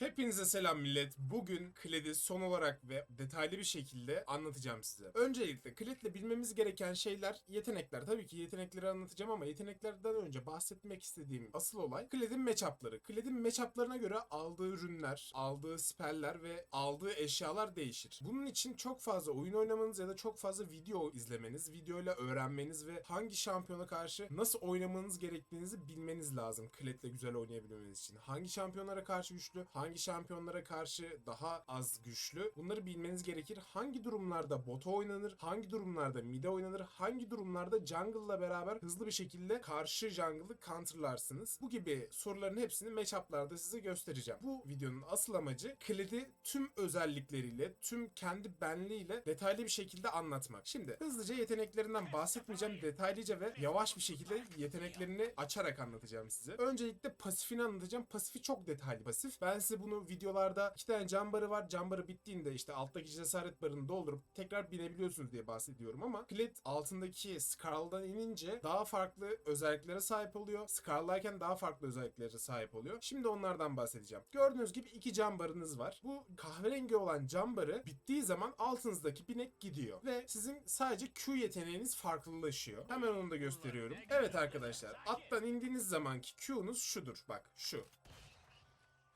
Hepinize selam millet. Bugün Kled'i son olarak ve detaylı bir şekilde anlatacağım size. Öncelikle Kled'le bilmemiz gereken şeyler yetenekler. Tabii ki yetenekleri anlatacağım ama yeteneklerden önce bahsetmek istediğim asıl olay Kled'in matchup'ları. Kled'in matchup'larına göre aldığı ürünler, aldığı speller ve aldığı eşyalar değişir. Bunun için çok fazla oyun oynamanız ya da çok fazla video izlemeniz, videoyla öğrenmeniz ve hangi şampiyona karşı nasıl oynamanız gerektiğinizi bilmeniz lazım. Kled'le güzel oynayabilmeniz için. Hangi şampiyonlara karşı güçlü, hangi şampiyonlara karşı daha az güçlü bunları bilmeniz gerekir. Hangi durumlarda bota oynanır, hangi durumlarda mid'e oynanır, hangi durumlarda jungle'la beraber hızlı bir şekilde karşı jungle'ı counterlarsınız. Bu gibi soruların hepsini matchup'larda size göstereceğim. Bu videonun asıl amacı Kled'i tüm özellikleriyle, tüm kendi benliğiyle detaylı bir şekilde anlatmak. Şimdi hızlıca yeteneklerinden bahsetmeyeceğim. Detaylıca ve yavaş bir şekilde yeteneklerini açarak anlatacağım size. Öncelikle pasifini anlatacağım. Pasifi çok detaylı pasif. Ben size bunu videolarda iki tane cam barı var. Cam barı bittiğinde işte alttaki cesaret barını doldurup tekrar binebiliyorsunuz diye bahsediyorum ama Kled altındaki Skarl'dan inince daha farklı özelliklere sahip oluyor. Skarl'dayken daha farklı özelliklere sahip oluyor. Şimdi onlardan bahsedeceğim. Gördüğünüz gibi iki cam barınız var. Bu kahverengi olan cam barı bittiği zaman altınızdaki binek gidiyor. Ve sizin sadece Q yeteneğiniz farklılaşıyor. Hemen onu da gösteriyorum. Evet arkadaşlar attan indiğiniz zamanki Q'nuz şudur. Bak şu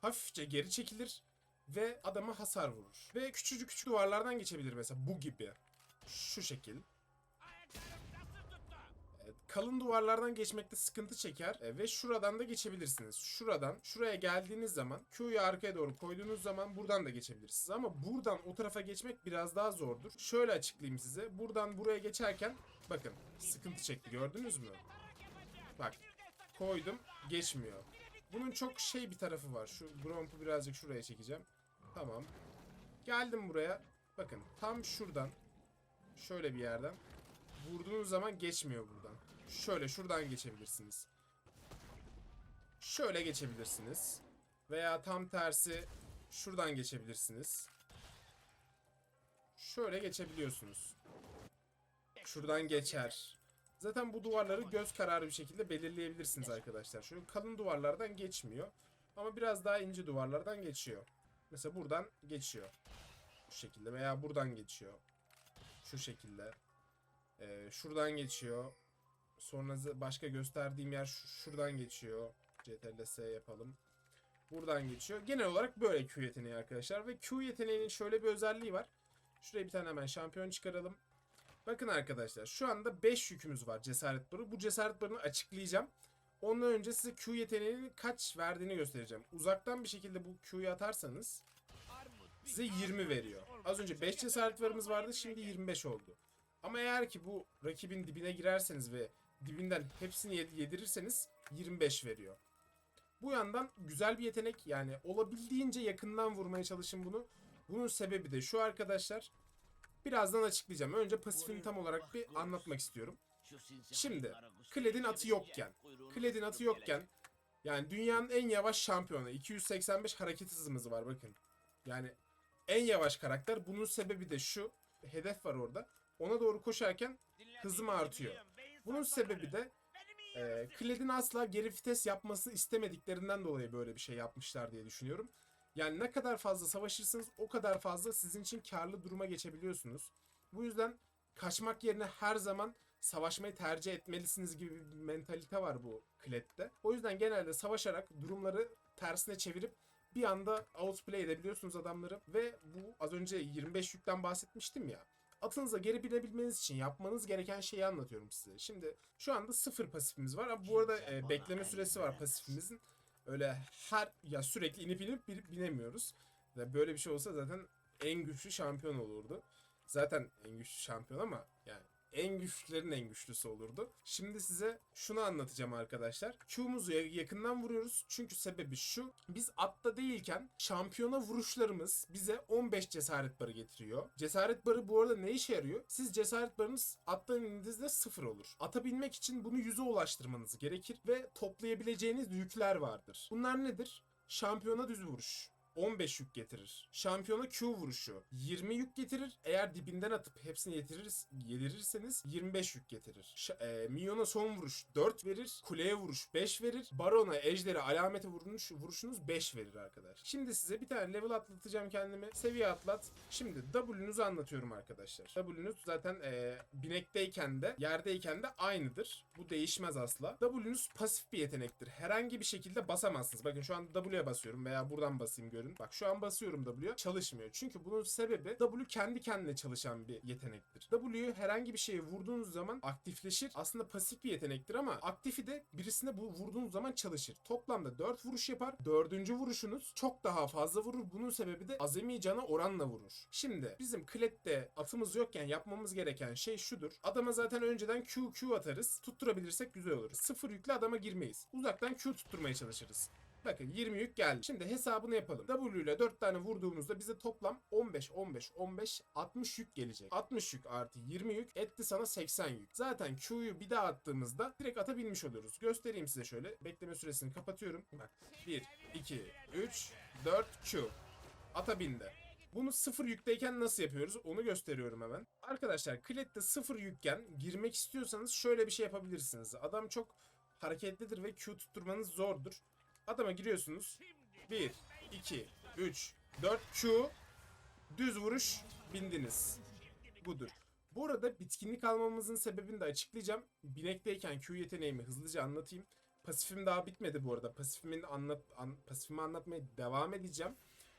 hafifçe geri çekilir ve adama hasar vurur. Ve küçücük küçük duvarlardan geçebilir mesela bu gibi. Şu şekil. Evet, kalın duvarlardan geçmekte sıkıntı çeker e, ve şuradan da geçebilirsiniz. Şuradan şuraya geldiğiniz zaman Q'yu arkaya doğru koyduğunuz zaman buradan da geçebilirsiniz. Ama buradan o tarafa geçmek biraz daha zordur. Şöyle açıklayayım size. Buradan buraya geçerken bakın sıkıntı çekti gördünüz mü? Bak koydum geçmiyor. Bunun çok şey bir tarafı var. Şu Gromp'u birazcık şuraya çekeceğim. Tamam. Geldim buraya. Bakın tam şuradan. Şöyle bir yerden. Vurduğunuz zaman geçmiyor buradan. Şöyle şuradan geçebilirsiniz. Şöyle geçebilirsiniz. Veya tam tersi şuradan geçebilirsiniz. Şöyle geçebiliyorsunuz. Şuradan geçer. Zaten bu duvarları göz kararı bir şekilde belirleyebilirsiniz arkadaşlar. Şöyle kalın duvarlardan geçmiyor. Ama biraz daha ince duvarlardan geçiyor. Mesela buradan geçiyor. Bu şekilde veya buradan geçiyor. Şu şekilde. Ee, şuradan geçiyor. Sonra başka gösterdiğim yer şu- şuradan geçiyor. CTRL S yapalım. Buradan geçiyor. Genel olarak böyle Q yeteneği arkadaşlar. Ve Q yeteneğinin şöyle bir özelliği var. Şuraya bir tane hemen şampiyon çıkaralım. Bakın arkadaşlar şu anda 5 yükümüz var cesaret barı. Bu cesaret barını açıklayacağım. Ondan önce size Q yeteneğinin kaç verdiğini göstereceğim. Uzaktan bir şekilde bu Q'yu atarsanız size 20 veriyor. Az önce 5 cesaret varımız vardı şimdi 25 oldu. Ama eğer ki bu rakibin dibine girerseniz ve dibinden hepsini yed- yedirirseniz 25 veriyor. Bu yandan güzel bir yetenek yani olabildiğince yakından vurmaya çalışın bunu. Bunun sebebi de şu arkadaşlar. Birazdan açıklayacağım. Önce pasifini tam olarak bir anlatmak istiyorum. Şimdi Kled'in atı yokken, Kled'in atı yokken yani dünyanın en yavaş şampiyonu 285 hareket hızımız var bakın. Yani en yavaş karakter. Bunun sebebi de şu. Hedef var orada. Ona doğru koşarken hızım artıyor. Bunun sebebi de e, Kled'in asla geri vites yapması istemediklerinden dolayı böyle bir şey yapmışlar diye düşünüyorum. Yani ne kadar fazla savaşırsınız o kadar fazla sizin için karlı duruma geçebiliyorsunuz. Bu yüzden kaçmak yerine her zaman savaşmayı tercih etmelisiniz gibi bir mentalite var bu Kled'de. O yüzden genelde savaşarak durumları tersine çevirip bir anda outplay edebiliyorsunuz adamları ve bu az önce 25 yükten bahsetmiştim ya. Atınıza geri binebilmeniz için yapmanız gereken şeyi anlatıyorum size. Şimdi şu anda sıfır pasifimiz var. Ama bu arada e, bekleme süresi var pasifimizin. Öyle her ya sürekli inip inip binemiyoruz. Ve böyle bir şey olsa zaten en güçlü şampiyon olurdu. Zaten en güçlü şampiyon ama yani en güçlülerin en güçlüsü olurdu. Şimdi size şunu anlatacağım arkadaşlar. Q'muzu ya- yakından vuruyoruz. Çünkü sebebi şu. Biz atta değilken şampiyona vuruşlarımız bize 15 cesaret barı getiriyor. Cesaret barı bu arada ne işe yarıyor? Siz cesaret barınız attan indiğinizde sıfır olur. Ata binmek için bunu 100'e ulaştırmanız gerekir ve toplayabileceğiniz yükler vardır. Bunlar nedir? Şampiyona düz vuruş. 15 yük getirir. Şampiyona Q vuruşu 20 yük getirir. Eğer dibinden atıp hepsini yedirir, yedirirseniz 25 yük getirir. Ş- e, Minyona son vuruş 4 verir. Kuleye vuruş 5 verir. Barona, ejderi, alamete vuruş, vuruşunuz 5 verir arkadaş. Şimdi size bir tane level atlatacağım kendimi. Seviye atlat. Şimdi W'nuzu anlatıyorum arkadaşlar. W'nuz zaten e, binekteyken de yerdeyken de aynıdır. Bu değişmez asla. W'nuz pasif bir yetenektir. Herhangi bir şekilde basamazsınız. Bakın şu an W'ye basıyorum veya buradan basayım görün. Bak şu an basıyorum W'ye çalışmıyor. Çünkü bunun sebebi W kendi kendine çalışan bir yetenektir. W'yu herhangi bir şeye vurduğunuz zaman aktifleşir. Aslında pasif bir yetenektir ama aktifi de birisine bu vurduğunuz zaman çalışır. Toplamda 4 vuruş yapar. Dördüncü vuruşunuz çok daha fazla vurur. Bunun sebebi de azami cana oranla vurur. Şimdi bizim klette atımız yokken yapmamız gereken şey şudur. Adama zaten önceden Q Q atarız. Tutturabilirsek güzel olur. Sıfır yükle adama girmeyiz. Uzaktan Q tutturmaya çalışırız. Bakın 20 yük geldi. Şimdi hesabını yapalım. W ile 4 tane vurduğumuzda bize toplam 15, 15, 15, 60 yük gelecek. 60 yük artı 20 yük etti sana 80 yük. Zaten Q'yu bir daha attığımızda direkt ata binmiş oluyoruz. Göstereyim size şöyle. Bekleme süresini kapatıyorum. Bak 1, 2, 3, 4 Q. Ata bindi. Bunu sıfır yükteyken nasıl yapıyoruz onu gösteriyorum hemen. Arkadaşlar klette sıfır yükken girmek istiyorsanız şöyle bir şey yapabilirsiniz. Adam çok hareketlidir ve Q tutturmanız zordur. Adama giriyorsunuz. 1, 2, 3, 4 Q. Düz vuruş bindiniz. Budur. Bu arada bitkinlik almamızın sebebini de açıklayacağım. Binekteyken Q yeteneğimi hızlıca anlatayım. Pasifim daha bitmedi bu arada. Pasifimin anlat an, pasifimi anlatmaya devam edeceğim.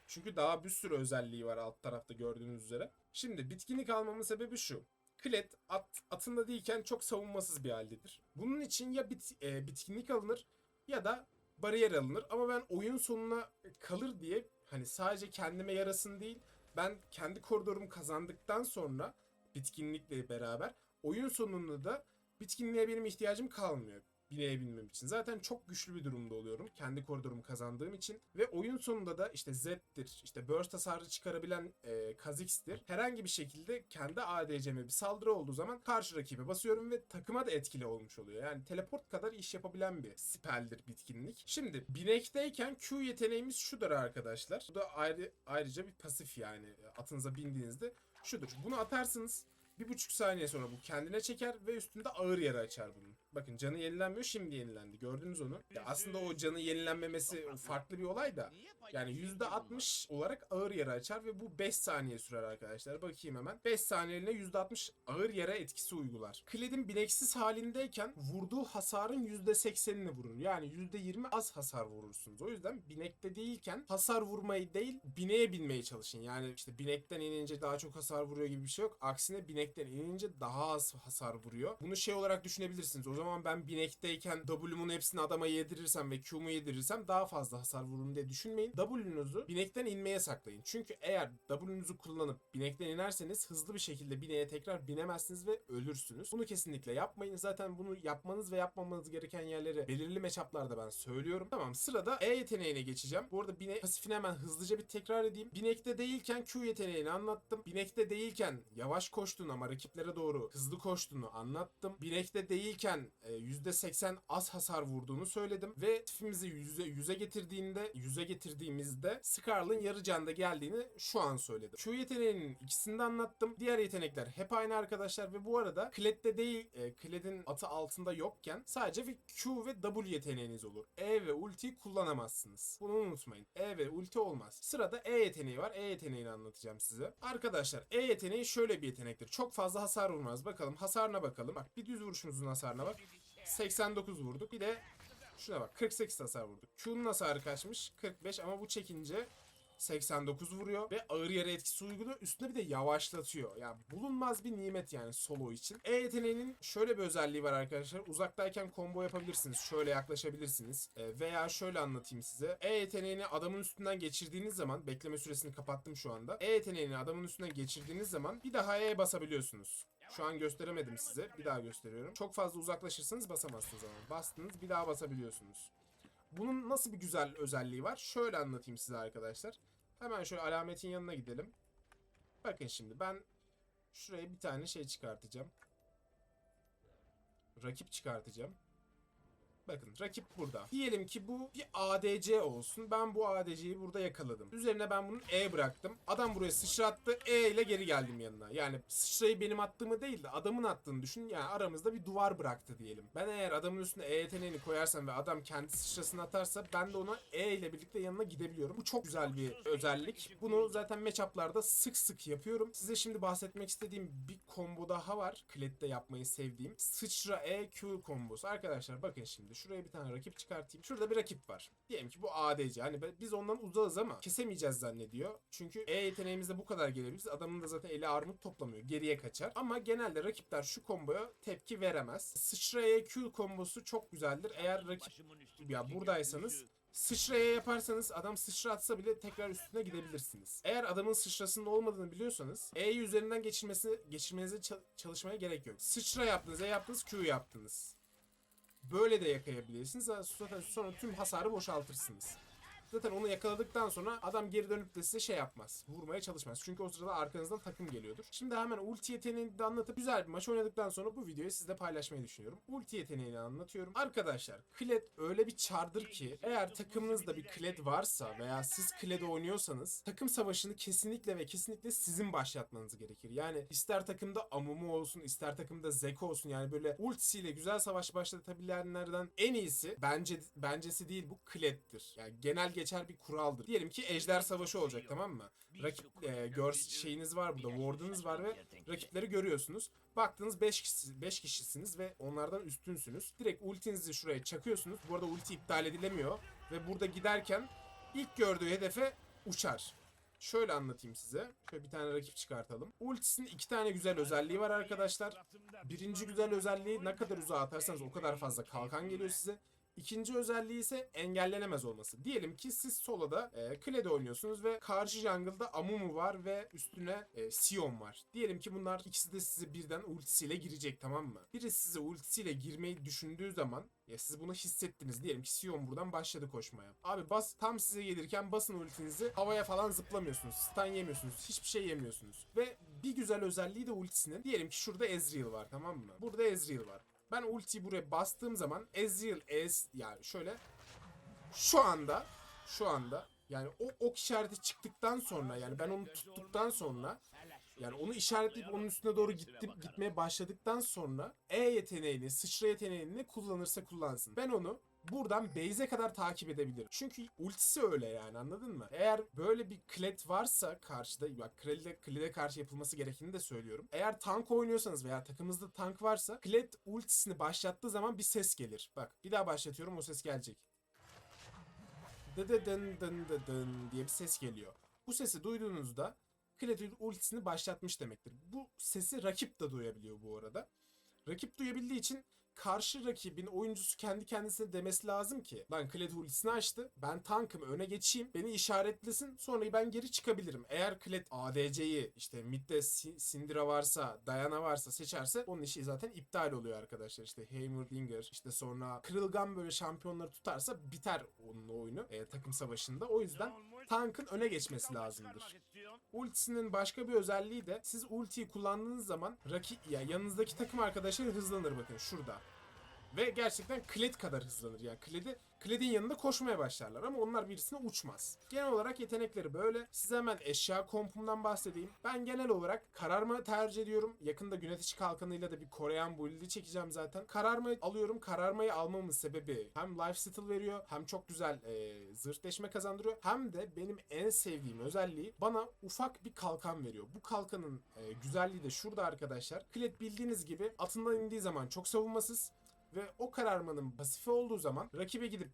Çünkü daha bir sürü özelliği var alt tarafta gördüğünüz üzere. Şimdi bitkinlik almamın sebebi şu. Klet at, atında değilken çok savunmasız bir haldedir. Bunun için ya bit, e, bitkinlik alınır ya da bariyer alınır. Ama ben oyun sonuna kalır diye hani sadece kendime yarasın değil ben kendi koridorumu kazandıktan sonra bitkinlikle beraber oyun sonunda da bitkinliğe benim ihtiyacım kalmıyor binebilmem için. Zaten çok güçlü bir durumda oluyorum. Kendi koridorumu kazandığım için. Ve oyun sonunda da işte Z'dir, işte burst hasarı çıkarabilen e, Kha'Zix'tir. Herhangi bir şekilde kendi ADC'me bir saldırı olduğu zaman karşı rakibe basıyorum ve takıma da etkili olmuş oluyor. Yani teleport kadar iş yapabilen bir spell'dir bitkinlik. Şimdi binekteyken Q yeteneğimiz şudur arkadaşlar. Bu da ayrı, ayrıca bir pasif yani atınıza bindiğinizde şudur. Bunu atarsınız. Bir buçuk saniye sonra bu kendine çeker ve üstünde ağır yara açar bunun. Bakın canı yenilenmiyor şimdi yenilendi. Gördünüz onu. Ya aslında o canı yenilenmemesi farklı bir olay da. Yani %60 olarak ağır yara açar ve bu 5 saniye sürer arkadaşlar. Bakayım hemen. 5 saniyeliğine %60 ağır yara etkisi uygular. Kledin bineksiz halindeyken vurduğu hasarın %80'ini vurur. Yani %20 az hasar vurursunuz. O yüzden binekte değilken hasar vurmayı değil bineğe binmeye çalışın. Yani işte binekten inince daha çok hasar vuruyor gibi bir şey yok. Aksine binekten inince daha az hasar vuruyor. Bunu şey olarak düşünebilirsiniz. O zaman ben binekteyken W'mun hepsini adama yedirirsem ve Q'mu yedirirsem daha fazla hasar vururum diye düşünmeyin. W'nuzu binekten inmeye saklayın. Çünkü eğer W'nuzu kullanıp binekten inerseniz hızlı bir şekilde bineğe tekrar binemezsiniz ve ölürsünüz. Bunu kesinlikle yapmayın. Zaten bunu yapmanız ve yapmamanız gereken yerleri belirli matchup'larda ben söylüyorum. Tamam sırada E yeteneğine geçeceğim. Bu arada bine pasifini hemen hızlıca bir tekrar edeyim. Binekte değilken Q yeteneğini anlattım. Binekte değilken yavaş koştuğunu ama rakiplere doğru hızlı koştuğunu anlattım. Binekte değilken %80 az hasar vurduğunu söyledim ve yüze, yüze getirdiğinde yüze getirdiğimizde Skarl'ın yarı canda geldiğini şu an söyledim. Q yeteneğinin ikisini de anlattım. Diğer yetenekler hep aynı arkadaşlar ve bu arada Kled'de değil, e, Kled'in atı altında yokken sadece bir Q ve W yeteneğiniz olur. E ve ultiyi kullanamazsınız. Bunu unutmayın. E ve ulti olmaz. Sırada E yeteneği var. E yeteneğini anlatacağım size. Arkadaşlar E yeteneği şöyle bir yetenektir. Çok fazla hasar vurmaz. Bakalım hasarına bakalım. Bak bir düz vuruşumuzun hasarına bak. 89 vurduk. Bir de şuna bak 48 hasar vurduk. Q'nun hasarı kaçmış? 45 ama bu çekince 89 vuruyor ve ağır yara etkisi uyguluyor. Üstüne bir de yavaşlatıyor. Yani bulunmaz bir nimet yani solo için. E yeteneğinin şöyle bir özelliği var arkadaşlar. Uzaktayken combo yapabilirsiniz. Şöyle yaklaşabilirsiniz. E, veya şöyle anlatayım size. E yeteneğini adamın üstünden geçirdiğiniz zaman bekleme süresini kapattım şu anda. E yeteneğini adamın üstünden geçirdiğiniz zaman bir daha E basabiliyorsunuz. Şu an gösteremedim size. Bir daha gösteriyorum. Çok fazla uzaklaşırsanız basamazsınız ama. Bastınız bir daha basabiliyorsunuz. Bunun nasıl bir güzel özelliği var? Şöyle anlatayım size arkadaşlar. Hemen şöyle alametin yanına gidelim. Bakın şimdi ben şuraya bir tane şey çıkartacağım. Rakip çıkartacağım. Bakın rakip burada. Diyelim ki bu bir ADC olsun. Ben bu ADC'yi burada yakaladım. Üzerine ben bunun E bıraktım. Adam buraya sıçrattı. E ile geri geldim yanına. Yani sıçrayı benim attığımı değil de adamın attığını düşün. Yani aramızda bir duvar bıraktı diyelim. Ben eğer adamın üstüne E yeteneğini koyarsam ve adam kendi sıçrasını atarsa ben de ona E ile birlikte yanına gidebiliyorum. Bu çok güzel bir özellik. Bunu zaten matchup'larda sık sık yapıyorum. Size şimdi bahsetmek istediğim bir combo daha var. Klet'te yapmayı sevdiğim. Sıçra E Q kombosu. Arkadaşlar bakın şimdi şuraya bir tane rakip çıkartayım. Şurada bir rakip var. Diyelim ki bu ADC. Hani biz ondan uzağız ama kesemeyeceğiz zannediyor. Çünkü E yeteneğimizde bu kadar gelebiliriz. Adamın da zaten eli armut toplamıyor. Geriye kaçar. Ama genelde rakipler şu komboya tepki veremez. Sıçra E Q kombosu çok güzeldir. Eğer rakip ya buradaysanız sıçraya yaparsanız adam sıçra atsa bile tekrar üstüne gidebilirsiniz. Eğer adamın sıçrasının olmadığını biliyorsanız E'yi üzerinden geçirmesi geçirmenize ça- çalışmaya gerek yok. Sıçra yaptınız, E yaptınız, Q yaptınız. Böyle de yakayabilirsiniz. Zaten sonra tüm hasarı boşaltırsınız. Zaten onu yakaladıktan sonra adam geri dönüp de size şey yapmaz. Vurmaya çalışmaz. Çünkü o sırada arkanızdan takım geliyordur. Şimdi hemen ulti yeteneğini de anlatıp güzel bir maç oynadıktan sonra bu videoyu sizle paylaşmayı düşünüyorum. Ulti yeteneğini anlatıyorum. Arkadaşlar Kled öyle bir çardır ki eğer takımınızda bir Kled varsa veya siz Kled'e oynuyorsanız takım savaşını kesinlikle ve kesinlikle sizin başlatmanız gerekir. Yani ister takımda Amumu olsun ister takımda Zeko olsun yani böyle ultisiyle güzel savaş başlatabilenlerden en iyisi bence bencesi değil bu Kled'dir. Yani genel geçer bir kuraldır. Diyelim ki ejder savaşı olacak tamam mı? Rakip e, gör şeyiniz var burada, ward'unuz var ve rakipleri görüyorsunuz. Baktınız 5 kişi, 5 kişisiniz ve onlardan üstünsünüz. Direkt ultinizi şuraya çakıyorsunuz. Bu arada ulti iptal edilemiyor ve burada giderken ilk gördüğü hedefe uçar. Şöyle anlatayım size. Şöyle bir tane rakip çıkartalım. Ultisinin iki tane güzel özelliği var arkadaşlar. Birinci güzel özelliği ne kadar uzağa atarsanız o kadar fazla kalkan geliyor size. İkinci özelliği ise engellenemez olması. Diyelim ki siz soloda e, Kled oynuyorsunuz ve karşı jungle'da Amumu var ve üstüne e, Sion var. Diyelim ki bunlar ikisi de size birden ultisiyle girecek tamam mı? Biri size ultisiyle girmeyi düşündüğü zaman ya siz bunu hissettiniz. Diyelim ki Sion buradan başladı koşmaya. Abi bas tam size gelirken basın ultinizi havaya falan zıplamıyorsunuz. Stun yemiyorsunuz. Hiçbir şey yemiyorsunuz. Ve bir güzel özelliği de ultisinin. Diyelim ki şurada Ezreal var tamam mı? Burada Ezreal var. Ben ultiyi buraya bastığım zaman Ezreal Ez yani şöyle şu anda şu anda yani o ok işareti çıktıktan sonra yani ben onu tuttuktan sonra yani onu işaretleyip onun üstüne doğru gittim gitmeye başladıktan sonra E yeteneğini, sıçra yeteneğini kullanırsa kullansın. Ben onu buradan base'e kadar takip edebilirim. Çünkü ultisi öyle yani anladın mı? Eğer böyle bir klet varsa karşıda bak Kled'e Kled'e karşı yapılması gerektiğini de söylüyorum. Eğer tank oynuyorsanız veya takımınızda tank varsa Kled ultisini başlattığı zaman bir ses gelir. Bak bir daha başlatıyorum o ses gelecek. Dı dı dın dın dı dın diye bir ses geliyor. Bu sesi duyduğunuzda Kled ultisini başlatmış demektir. Bu sesi rakip de duyabiliyor bu arada. Rakip duyabildiği için karşı rakibin oyuncusu kendi kendisine demesi lazım ki lan Kled ultisini açtı ben tankım öne geçeyim beni işaretlesin sonra ben geri çıkabilirim. Eğer Kled ADC'yi işte midde Si- Syndra varsa Diana varsa seçerse onun işi zaten iptal oluyor arkadaşlar. İşte Heimerdinger işte sonra Kırılgan böyle şampiyonları tutarsa biter onun oyunu e, takım savaşında. O yüzden tankın öne geçmesi lazımdır. Ultisinin başka bir özelliği de siz ultiyi kullandığınız zaman rakip ya yanınızdaki takım arkadaşları hızlanır bakın şurada. Ve gerçekten Kled kadar hızlanır. Yani Kled'i Kled'in yanında koşmaya başlarlar ama onlar birisine uçmaz. Genel olarak yetenekleri böyle. Size hemen eşya kompumdan bahsedeyim. Ben genel olarak kararma tercih ediyorum. Yakında Günetici Kalkanı'yla da bir Koreyan build'i çekeceğim zaten. Kararma alıyorum. Kararmayı almamın sebebi hem life steal veriyor hem çok güzel e, zırh deşme kazandırıyor. Hem de benim en sevdiğim özelliği bana ufak bir kalkan veriyor. Bu kalkanın e, güzelliği de şurada arkadaşlar. Kled bildiğiniz gibi atından indiği zaman çok savunmasız ve o kararmanın pasifi olduğu zaman rakibe gidip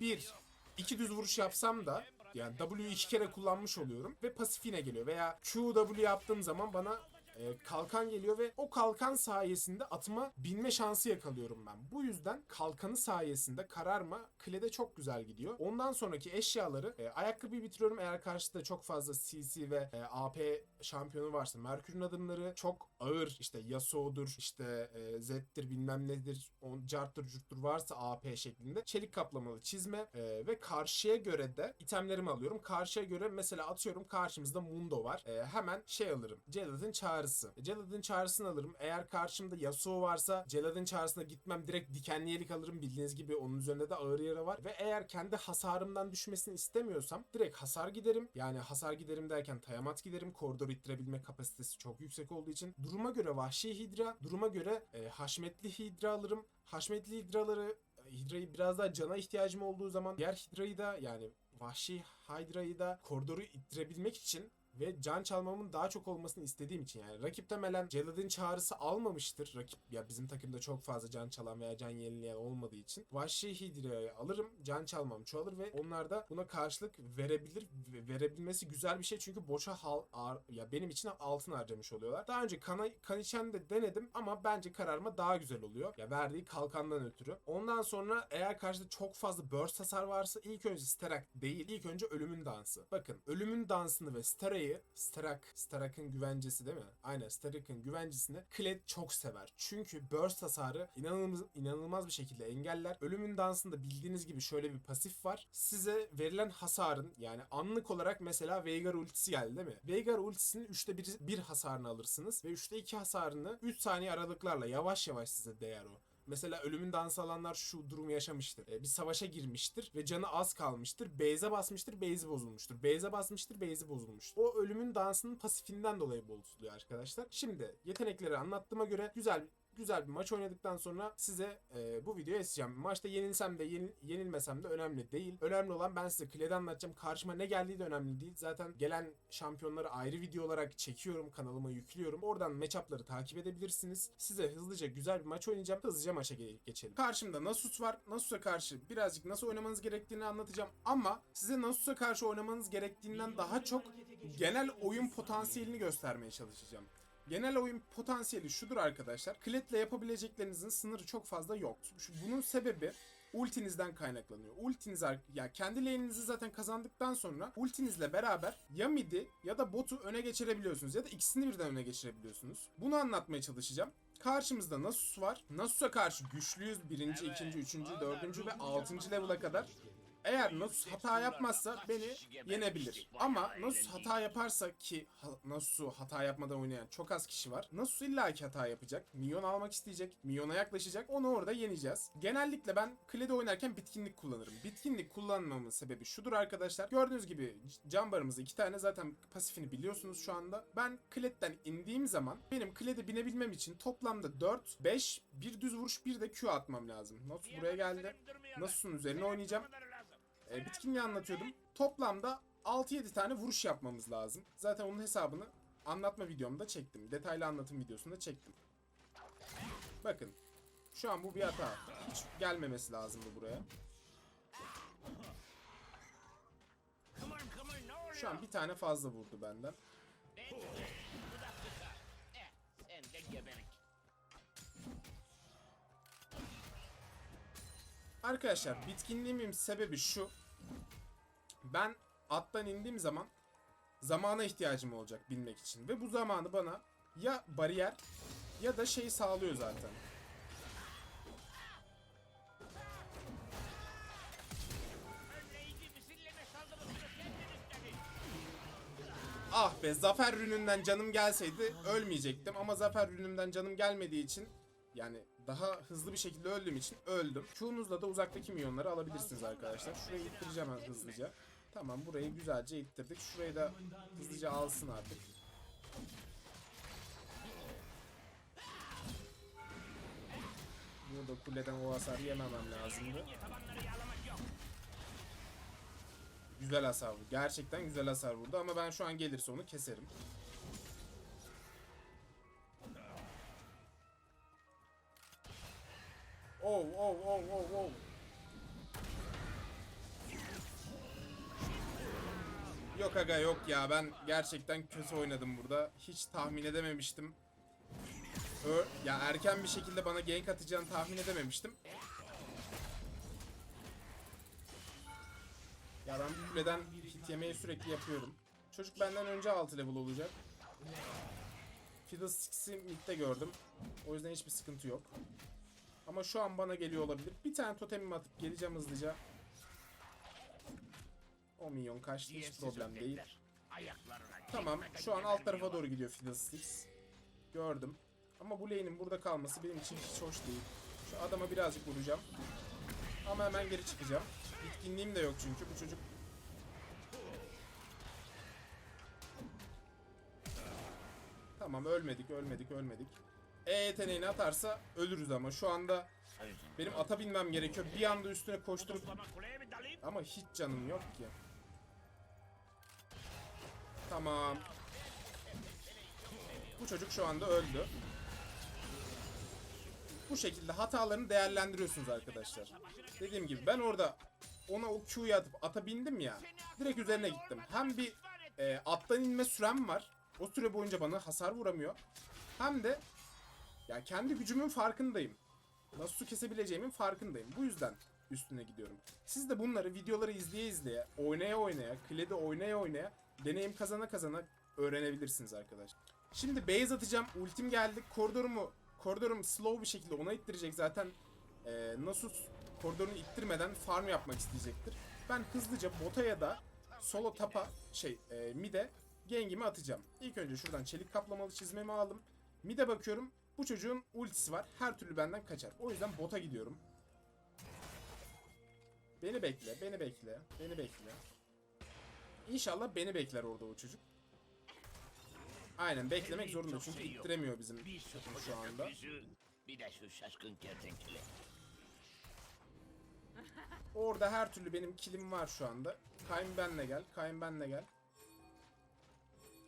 bir, iki düz vuruş yapsam da yani W'yu iki kere kullanmış oluyorum ve pasif yine geliyor. Veya QW yaptığım zaman bana e, kalkan geliyor ve o kalkan sayesinde atıma binme şansı yakalıyorum ben. Bu yüzden kalkanı sayesinde kararma klede çok güzel gidiyor. Ondan sonraki eşyaları e, ayakkabıyı bitiriyorum eğer karşıda çok fazla CC ve e, AP şampiyonu varsa. Merkür'ün adımları çok ağır işte Yasuo'dur işte e, Z'dir bilmem nedir on, carttır curttur varsa AP şeklinde çelik kaplamalı çizme e, ve karşıya göre de itemlerimi alıyorum. Karşıya göre mesela atıyorum karşımızda Mundo var. E, hemen şey alırım. Celat'ın çağrısı. E, Celad'ın çağrısını alırım. Eğer karşımda Yasuo varsa Celad'ın çağrısına gitmem. Direkt dikenliyelik alırım. Bildiğiniz gibi onun üzerinde de ağır yara var. Ve eğer kendi hasarımdan düşmesini istemiyorsam direkt hasar giderim. Yani hasar giderim derken tayamat giderim. Koridor ittirebilme kapasitesi çok yüksek olduğu için. Duruma göre vahşi hidra, duruma göre e, haşmetli hidra alırım. Haşmetli hidraları Hidra'yı biraz daha cana ihtiyacım olduğu zaman diğer Hidra'yı da yani vahşi Hydra'yı da koridoru ittirebilmek için ve can çalmamın daha çok olmasını istediğim için yani rakip temelen Celad'ın çağrısı almamıştır. Rakip ya bizim takımda çok fazla can çalan veya can yenileyen olmadığı için Vahşi Hidra'yı alırım. Can çalmam çoğalır ve onlar da buna karşılık verebilir ve verebilmesi güzel bir şey çünkü boşa hal, ar- ya benim için altın harcamış oluyorlar. Daha önce kana, kan içen de denedim ama bence kararma daha güzel oluyor. Ya verdiği kalkandan ötürü. Ondan sonra eğer karşıda çok fazla burst hasar varsa ilk önce Sterak değil ilk önce ölümün dansı. Bakın ölümün dansını ve Stera'yı Sterak, Sterak'ın güvencesi değil mi? Aynen Sterak'ın güvencesini Kled çok sever. Çünkü burst hasarı inanılmaz, inanılmaz bir şekilde engeller. Ölümün dansında bildiğiniz gibi şöyle bir pasif var. Size verilen hasarın yani anlık olarak mesela Veigar ultisi geldi değil mi? Veigar ultisinin 3'te 1, bir hasarını alırsınız ve 3'te 2 hasarını 3 saniye aralıklarla yavaş yavaş size değer o. Mesela ölümün dansı alanlar şu durumu yaşamıştır. Ee, bir savaşa girmiştir ve canı az kalmıştır. Base'e basmıştır, base'i bozulmuştur. Base'e basmıştır, base'i bozulmuştur. O ölümün dansının pasifinden dolayı bozuluyor arkadaşlar. Şimdi yetenekleri anlattığıma göre güzel güzel bir maç oynadıktan sonra size e, bu videoyu eseceğim. Maçta yenilsem de yenil- yenilmesem de önemli değil. Önemli olan ben size Kle'de anlatacağım. Karşıma ne geldiği de önemli değil. Zaten gelen şampiyonları ayrı video olarak çekiyorum. Kanalıma yüklüyorum. Oradan matchup'ları takip edebilirsiniz. Size hızlıca güzel bir maç oynayacağım. Hızlıca maça ge- geçelim. Karşımda Nasus var. Nasus'a karşı birazcık nasıl oynamanız gerektiğini anlatacağım. Ama size Nasus'a karşı oynamanız gerektiğinden daha çok genel oyun potansiyelini göstermeye çalışacağım. Genel oyun potansiyeli şudur arkadaşlar. Kletle yapabileceklerinizin sınırı çok fazla yok. Bunun sebebi ultinizden kaynaklanıyor. Ultiniz ya kendi lane'inizi zaten kazandıktan sonra ultinizle beraber ya mid'i ya da botu öne geçirebiliyorsunuz ya da ikisini birden öne geçirebiliyorsunuz. Bunu anlatmaya çalışacağım. Karşımızda Nasus var. Nasus'a karşı güçlüyüz. Birinci, ikinci, üçüncü, dördüncü ve altıncı level'a kadar. Eğer Nasus hata yapmazsa beni yenebilir. Ama Nasus hata yaparsa ki ha- Nasus'u hata yapmadan oynayan çok az kişi var. Nasus illaki hata yapacak. Minyon almak isteyecek. Minyona yaklaşacak. Onu orada yeneceğiz. Genellikle ben Klede oynarken bitkinlik kullanırım. Bitkinlik kullanmamın sebebi şudur arkadaşlar. Gördüğünüz gibi can barımızda iki tane zaten pasifini biliyorsunuz şu anda. Ben Kled'den indiğim zaman benim Kled'e binebilmem için toplamda 4, 5, bir düz vuruş bir de Q atmam lazım. Nasus buraya geldi. Nasus'un üzerine oynayacağım. E, bitkinliği anlatıyordum. Toplamda 6-7 tane vuruş yapmamız lazım. Zaten onun hesabını anlatma videomda çektim. Detaylı anlatım videosunda çektim. Bakın. Şu an bu bir hata. Hiç gelmemesi lazımdı buraya. Şu an bir tane fazla vurdu benden. Arkadaşlar bitkinliğimin sebebi şu. Ben attan indiğim zaman zamana ihtiyacım olacak binmek için. Ve bu zamanı bana ya bariyer ya da şey sağlıyor zaten. Ah be zafer rününden canım gelseydi ölmeyecektim ama zafer rünümden canım gelmediği için yani daha hızlı bir şekilde öldüğüm için öldüm. Q'nuzla da uzaktaki milyonları alabilirsiniz arkadaşlar. Şurayı ittireceğim hızlıca. Tamam burayı güzelce ittirdik. Şurayı da hızlıca alsın artık. Burada kuleden o hasarı yememem lazımdı. Güzel hasar vurdu. Gerçekten güzel hasar vurdu ama ben şu an gelirse onu keserim. Oh oh oh oh oh. Yok aga yok ya ben gerçekten kötü oynadım burada. Hiç tahmin edememiştim. Ö ya erken bir şekilde bana gank atacağını tahmin edememiştim. Ya ben bu kuleden hit yemeyi sürekli yapıyorum. Çocuk benden önce 6 level olacak. Fiddlesticks'i midde gördüm. O yüzden hiçbir sıkıntı yok. Ama şu an bana geliyor olabilir. Bir tane totemimi atıp geleceğim hızlıca. O minyon kaçtı hiç problem değil. Tamam şu an alt tarafa doğru gidiyor Fiddlesticks. Gördüm. Ama bu lane'in burada kalması benim için hiç hoş değil. Şu adama birazcık vuracağım. Ama hemen geri çıkacağım. Bitkinliğim de yok çünkü bu çocuk. Tamam ölmedik ölmedik ölmedik. E yeteneğini atarsa ölürüz ama şu anda benim ata binmem gerekiyor. Bir anda üstüne koşturup ama hiç canım yok ki. Tamam. Bu çocuk şu anda öldü. Bu şekilde hatalarını değerlendiriyorsunuz arkadaşlar. Dediğim gibi ben orada ona o Q'yu atıp ata bindim ya. Direkt üzerine gittim. Hem bir e, attan inme sürem var. O süre boyunca bana hasar vuramıyor. Hem de ya kendi gücümün farkındayım. Nasıl su kesebileceğimin farkındayım. Bu yüzden üstüne gidiyorum. Siz de bunları videoları izleye izleye, oynaya oynaya, klede oynaya oynaya, deneyim kazana kazana öğrenebilirsiniz arkadaşlar. Şimdi base atacağım. Ultim geldi. Koridorumu koridorum slow bir şekilde ona ittirecek zaten. E, Nasus koridorunu ittirmeden farm yapmak isteyecektir. Ben hızlıca bota ya da solo tapa şey e, mid'e gengimi atacağım. İlk önce şuradan çelik kaplamalı çizmemi aldım. Mid'e bakıyorum. Bu çocuğun ultisi var. Her türlü benden kaçar. O yüzden bota gidiyorum. Beni bekle, beni bekle, beni bekle. İnşallah beni bekler orada o çocuk. Aynen beklemek zorunda çünkü ittiremiyor bizim takım şu şu anda. Bir de şu şaşkın kertenkele. Orada her türlü benim kilim var şu anda. Kayn benle gel, Kayn benle gel.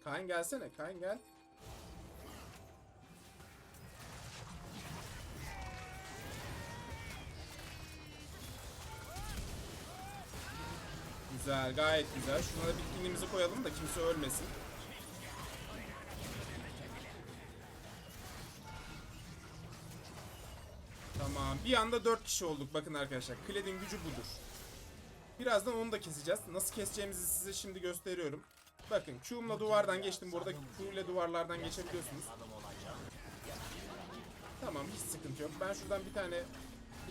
Kayn gelsene, Kayn gel. Güzel, gayet güzel. Şuna da bitkinliğimizi koyalım da kimse ölmesin. Tamam. Bir anda 4 kişi olduk bakın arkadaşlar. Kledin gücü budur. Birazdan onu da keseceğiz. Nasıl keseceğimizi size şimdi gösteriyorum. Bakın Q'umla duvardan geçtim. Burada Q ile duvarlardan geçebiliyorsunuz. Tamam hiç sıkıntı yok. Ben şuradan bir tane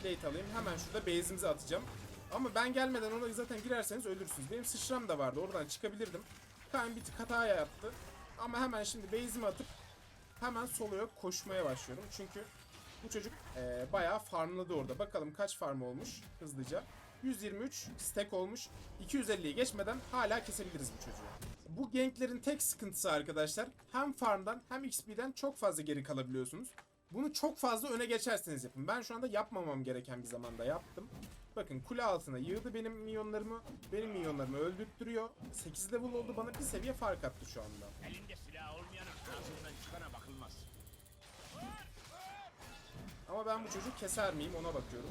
plate alayım. Hemen şurada base'imizi atacağım. Ama ben gelmeden ona zaten girerseniz ölürsünüz. Benim sıçram da vardı. Oradan çıkabilirdim. Kaan bir tık hata yaptı. Ama hemen şimdi base'imi atıp hemen soloya koşmaya başlıyorum. Çünkü bu çocuk eee bayağı farmladı orada. Bakalım kaç farm olmuş hızlıca. 123 stack olmuş. 250'yi geçmeden hala kesebiliriz bu çocuğu. Bu ganklerin tek sıkıntısı arkadaşlar hem farmdan hem XP'den çok fazla geri kalabiliyorsunuz. Bunu çok fazla öne geçerseniz yapın. Ben şu anda yapmamam gereken bir zamanda yaptım. Bakın kule altına yığdı benim minyonlarımı. Benim minyonlarımı öldürttürüyor. 8 level oldu bana bir seviye fark attı şu anda. Elinde silah olmayanın ağzından çıkana bakılmaz. Ama ben bu çocuğu keser miyim ona bakıyorum.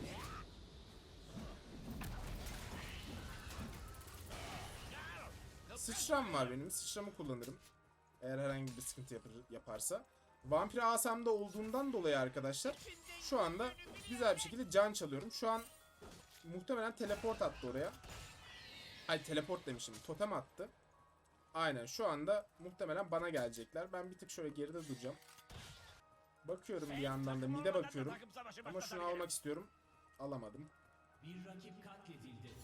Sıçram var benim. Sıçramı kullanırım. Eğer herhangi bir sıkıntı yapar, yaparsa. Vampir asamda olduğundan dolayı arkadaşlar şu anda güzel bir şekilde can çalıyorum. Şu an muhtemelen teleport attı oraya. Ay teleport demişim. Totem attı. Aynen şu anda muhtemelen bana gelecekler. Ben bir tık şöyle geride duracağım. Bakıyorum bir yandan da mide bakıyorum. Ama şunu almak istiyorum. Alamadım. Bir rakip katledildi.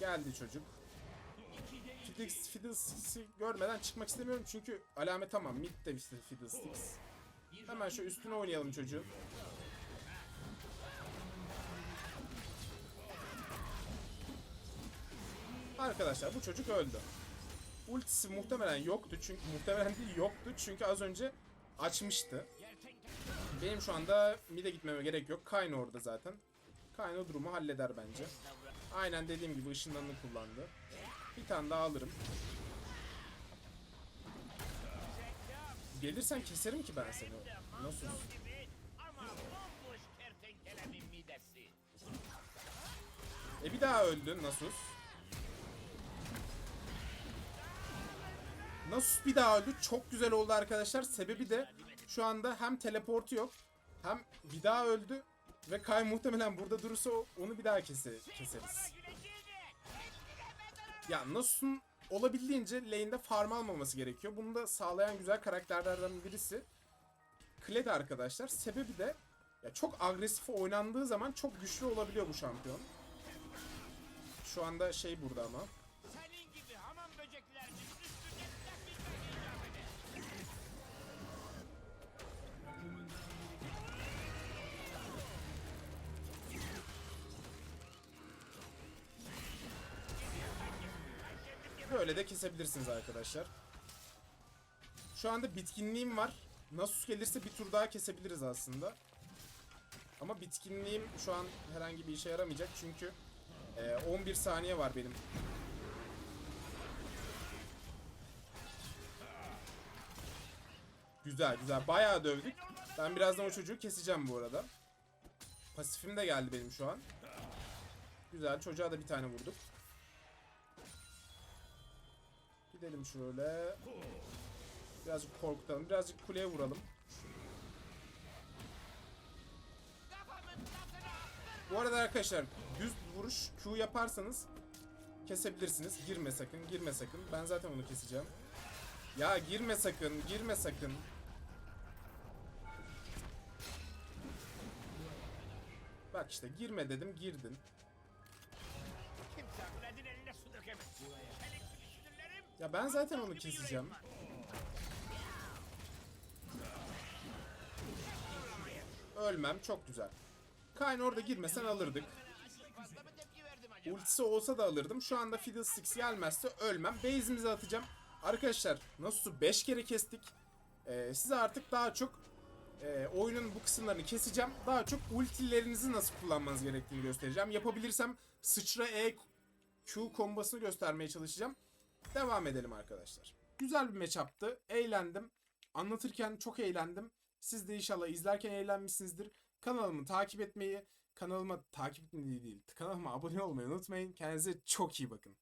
Geldi çocuk. Fiddles, Fiddles'ı görmeden çıkmak istemiyorum çünkü alamet tamam. Mid de Fiddlesticks. Hemen şu üstüne oynayalım çocuğun. Arkadaşlar bu çocuk öldü. Ultisi muhtemelen yoktu çünkü muhtemelen değil yoktu çünkü az önce açmıştı. Benim şu anda mid'e gitmeme gerek yok. Kayn orada zaten. Kayn o durumu halleder bence. Aynen dediğim gibi ışınlarını kullandı. Bir tane daha alırım. Gelirsen keserim ki ben seni. Nasıl? E bir daha öldü Nasus. Nasus bir daha öldü. Çok güzel oldu arkadaşlar. Sebebi de şu anda hem teleportu yok hem bir daha öldü ve Kay muhtemelen burada durursa onu bir daha kese, keseriz. Ya Nasus'un olabildiğince lane'de farm almaması gerekiyor. Bunu da sağlayan güzel karakterlerden birisi Kled arkadaşlar. Sebebi de ya çok agresif oynandığı zaman çok güçlü olabiliyor bu şampiyon. Şu anda şey burada ama. Böyle de kesebilirsiniz arkadaşlar. Şu anda bitkinliğim var. Nasus gelirse bir tur daha kesebiliriz aslında. Ama bitkinliğim şu an herhangi bir işe yaramayacak çünkü e, 11 saniye var benim. Güzel güzel bayağı dövdük. Ben birazdan o çocuğu keseceğim bu arada. Pasifim de geldi benim şu an. Güzel çocuğa da bir tane vurduk. Gidelim şöyle. Birazcık korkutalım. Birazcık kuleye vuralım. Bu arada arkadaşlar düz vuruş Q yaparsanız kesebilirsiniz. Girme sakın, girme sakın. Ben zaten onu keseceğim. Ya girme sakın, girme sakın. Bak işte girme dedim, girdin. Kimse eline su dökemez. Ya ben zaten onu keseceğim. Ölmem çok güzel. Kayn orada girmesen alırdık. Ultisi olsa da alırdım. Şu anda Fiddlesticks gelmezse ölmem. Base'imizi atacağım. Arkadaşlar Nasus'u 5 kere kestik. Ee, size artık daha çok e, oyunun bu kısımlarını keseceğim. Daha çok ultilerinizi nasıl kullanmanız gerektiğini göstereceğim. Yapabilirsem sıçra E Q kombosunu göstermeye çalışacağım. Devam edelim arkadaşlar. Güzel bir matchup'tı. Eğlendim. Anlatırken çok eğlendim. Siz de inşallah izlerken eğlenmişsinizdir. Kanalımı takip etmeyi, kanalıma takip etmeyi değil, kanalıma abone olmayı unutmayın. Kendinize çok iyi bakın.